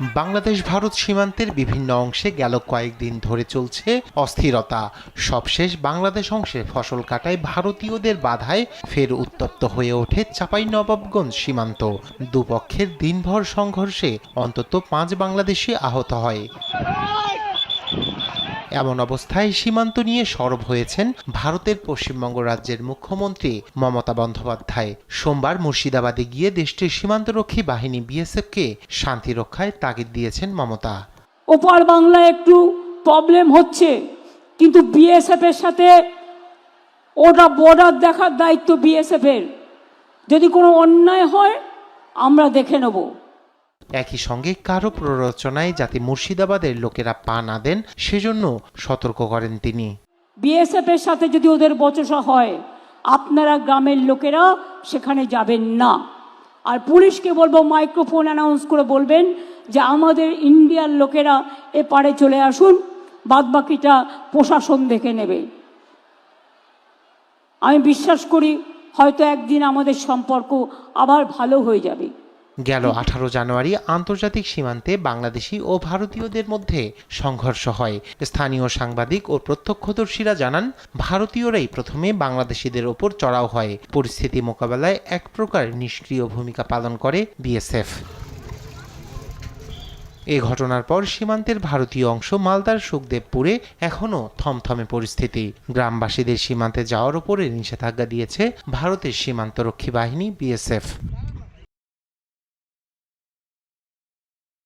বাংলাদেশ ভারত সীমান্তের বিভিন্ন অংশে গেল কয়েকদিন ধরে চলছে অস্থিরতা। সবশেষ বাংলাদেশ অংশে ফসল কাটায় ভারতীয়দের বাধায় ফের উত্তপ্ত হয়ে ওঠে চাপাই নবাবগঞ্জ সীমান্ত। দুপক্ষের দিনভর সংঘর্ষে অন্তত পাঁচ বাংলাদেশি আহত হয়। এমন অবস্থায় সীমান্ত নিয়ে সরব হয়েছেন ভারতের পশ্চিমবঙ্গ রাজ্যের মুখ্যমন্ত্রী মমতা বন্দ্যোপাধ্যায়। সোমবার মুর্শিদাবাদে গিয়ে দেশটির সীমান্তরক্ষী বাহিনী বিএসএফকে শান্তি রক্ষায় তাগিদ দিয়েছেন মমতা। ওপার বাংলায় একটু প্রবলেম হচ্ছে, কিন্তু বিএসএফ এর সাথে ওটা বর্ডার দেখার দায়িত্ব বিএসএফ এর। যদি কোনো অন্যায় হয়, আমরা দেখে নেব। একই সঙ্গে কারও প্ররোচনায় যাতে মুর্শিদাবাদের লোকেরা পা না দেন, সেজন্য সতর্ক করেন তিনি। বিএসএফ এর সাথে যদি ওদের বচসা হয়, আপনারা গ্রামের লোকেরা সেখানে যাবেন না। আর পুলিশকে বলব, মাইক্রোফোন অ্যানাউন্স করে বলবেন যে আমাদের ইন্ডিয়ার লোকেরা এ এপারে চলে আসুন, বাদবাকিটা প্রশাসন দেখে নেবে। আমি বিশ্বাস করি, হয়তো একদিন আমাদের সম্পর্ক আবার ভালো হয়ে যাবে। গেল আঠারো জানুয়ারি আন্তর্জাতিক সীমান্তে বাংলাদেশি ও ভারতীয়দের মধ্যে সংঘর্ষ হয়। স্থানীয় সাংবাদিক ও প্রত্যক্ষদর্শীরা জানান, ভারতীয়রাই প্রথমে বাংলাদেশিদের ওপর চড়াও হয়। পরিস্থিতি মোকাবেলায় এক প্রকার নিষ্ক্রিয় ভূমিকা পালন করে বিএসএফ। এ ঘটনার পর সীমান্তের ভারতীয় অংশ মালদার সুখদেবপুরে এখনও থমথমে পরিস্থিতি। গ্রামবাসীদের সীমান্তে যাওয়ার ওপরে নিষেধাজ্ঞা দিয়েছে ভারতের সীমান্তরক্ষী বাহিনী বিএসএফ।